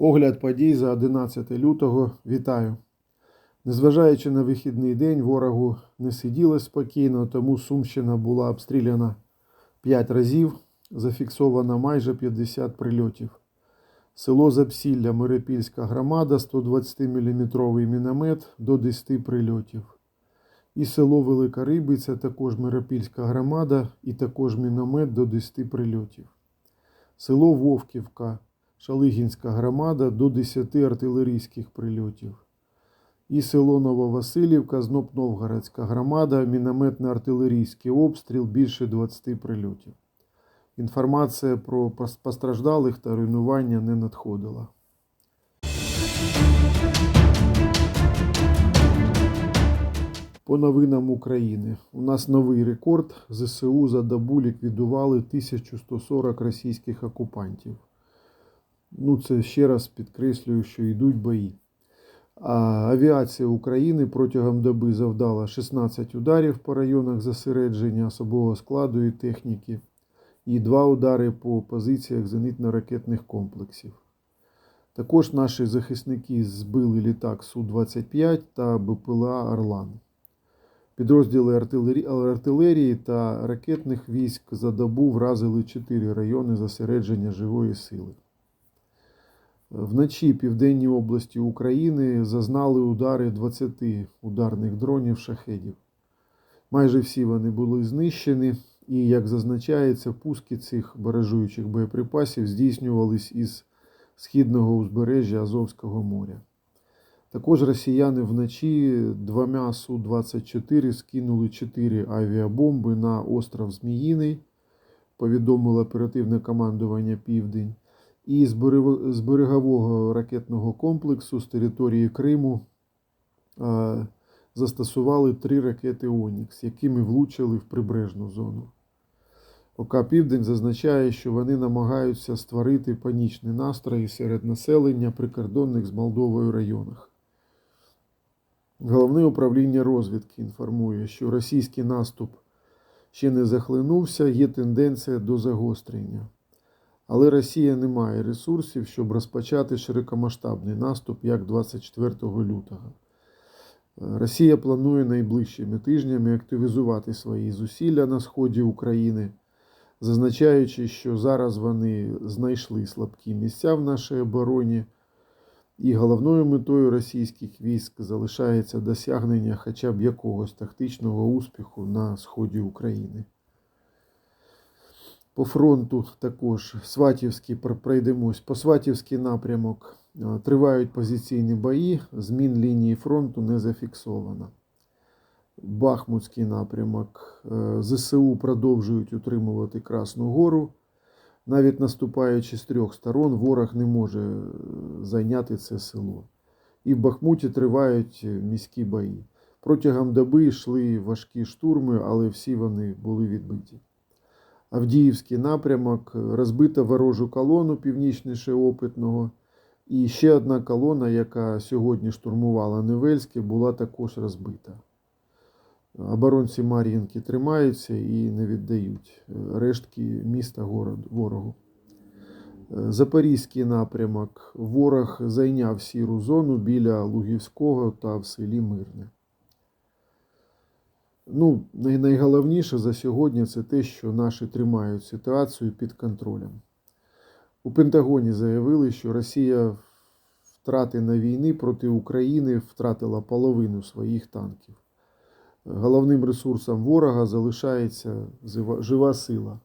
Огляд подій за 11 лютого. Вітаю. Незважаючи на вихідний день, ворогу не сиділось спокійно, тому Сумщина була обстріляна 5 разів, зафіксовано майже 50 прильотів. Село Запсілля, Миропільська громада, 120-мм міномет до 10 прильотів. І село Велика Рибиця, також Миропільська громада, і також міномет до 10 прильотів. Село Вовківка, Шалигінська громада до 10 артилерійських прильотів. І село Нововасилівка, знов Новгородська громада, мінометно-артилерійський обстріл більше 20 прильотів. Інформація про постраждалих та руйнування не надходила. По новинам України. У нас новий рекорд. ЗСУ за добу ліквідували 1140 російських окупантів. Ну, це ще раз підкреслюю, що йдуть бої. А авіація України протягом доби завдала 16 ударів по районах зосередження особового складу і техніки, і 2 удари по позиціях зенитно-ракетних комплексів. Також наші захисники збили літак Су-25 та БПЛА Орлан. Підрозділи артилері... артилерії та ракетних військ за добу вразили 4 райони зосередження живої сили. Вночі південні області України зазнали удари 20 ударних дронів шахедів. Майже всі вони були знищені, і, як зазначається, пуски цих баражуючих боєприпасів здійснювались із східного узбережжя Азовського моря. Також росіяни вночі двома Су-24 скинули 4 авіабомби на остров Зміїний, повідомило оперативне командування Південь, і з берегового ракетного комплексу з території Криму застосували три ракети Онікс, якими влучили в прибережну зону. ОК Південь зазначає, що вони намагаються створити панічні настрої серед населення прикордонних з Молдовою районах. Головне управління розвідки інформує, що російський наступ ще не захлинувся, є тенденція до загострення. Але Росія не має ресурсів, щоб розпочати широкомасштабний наступ як 24 лютого. Росія планує найближчими тижнями активізувати свої зусилля на сході України, зазначаючи, що зараз вони знайшли слабкі місця в нашій обороні, і головною метою російських військ залишається досягнення хоча б якогось тактичного успіху на сході України. По фронту також Сватівський пройдемось. По Сватівський напрямок тривають позиційні бої, змін лінії фронту не зафіксовано. Бахмутський напрямок. е, ЗСУ продовжують утримувати Красну Гору. Навіть наступаючи з трьох сторон, ворог не може е, зайняти це село. І в Бахмуті тривають міські бої. Протягом доби йшли важкі штурми, але всі вони були відбиті. Авдіївський напрямок, розбита ворожу колону північніше Опитного. І ще одна колона, яка сьогодні штурмувала Невельське, була також розбита. Оборонці Мар'їнки тримаються і не віддають е, рештки міста ворогу. Е, Запорізький напрямок. Ворог зайняв сіру зону біля Лугівського та в селі Мирне. Ну, найголовніше за сьогодні це те, що наші тримають ситуацію під контролем. У Пентагоні заявили, що Росія втрати на війни проти України втратила половину своїх танків. Головним ресурсом ворога залишається жива сила,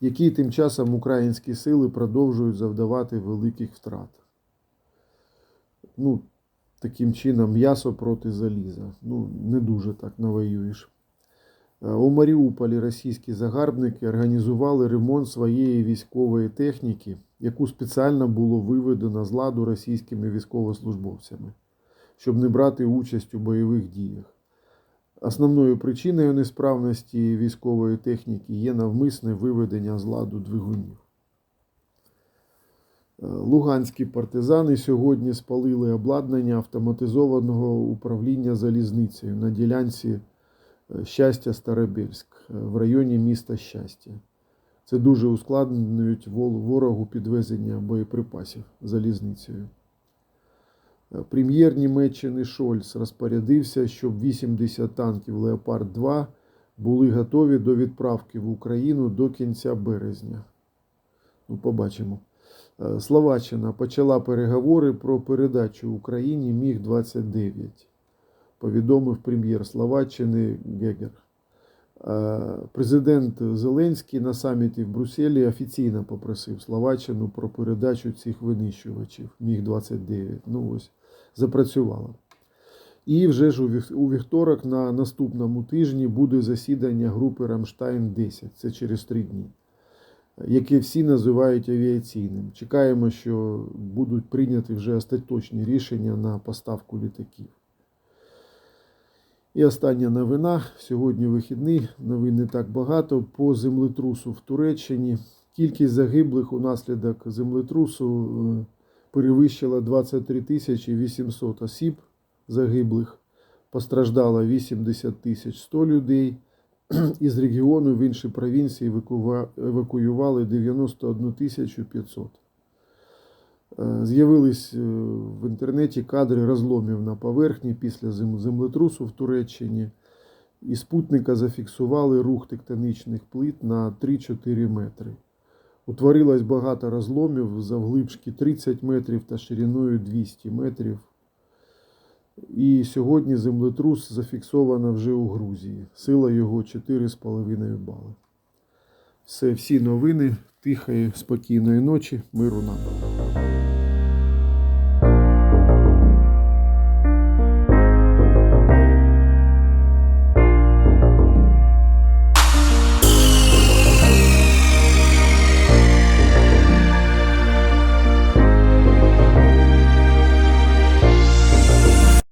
якій тим часом українські сили продовжують завдавати великих втрат. Ну, таким чином, м'ясо проти заліза. Ну, не дуже так навоюєш. Е, У Маріуполі російські загарбники організували ремонт своєї військової техніки, яку спеціально було виведено з ладу російськими військовослужбовцями, щоб не брати участь у бойових діях. Основною причиною несправності військової техніки є навмисне виведення з ладу двигунів. Е, Луганські партизани сьогодні спалили обладнання автоматизованого управління залізницею на ділянці е, Щастя Старобільськ е, в районі міста Щастя. Це дуже ускладнюють ворогу підвезення боєприпасів залізницею. Прем'єр Німеччини Шольц розпорядився, щоб 80 танків Леопард 2 були готові до відправки в Україну до кінця березня. Ну, побачимо. Словаччина почала переговори про передачу Україні Міг-29, повідомив прем'єр Словаччини Гегер. Е, Президент Зеленський на саміті в Брюсселі офіційно попросив Словаччину про передачу цих винищувачів Міг-29. Ну ось, запрацювало. І вже ж у вівторок на наступному тижні буде засідання групи Рамштайн 10. Це через три дні, яке всі називають авіаційним. Чекаємо, що будуть прийняті вже остаточні рішення на поставку літаків. І остання новина. Сьогодні вихідний, новин не так багато. По землетрусу в Туреччині кількість загиблих унаслідок землетрусу е, перевищила 23 тисячі 800 осіб загиблих. Постраждало 80 тисяч 100 людей. Із регіону в інші провінції евакуювали 91 тисячу 500. Е, З'явились е, в інтернеті кадри розломів на поверхні після землетрусу в Туреччині. І спутника зафіксували рух тектонічних плит на 3-4 метри. Утворилось багато розломів завглибшки 30 метрів та шириною 200 метрів. І сьогодні землетрус зафіксовано вже у Грузії. Сила його 4,5 бали. Все, всі новини. Тихої, спокійної ночі, миру нам.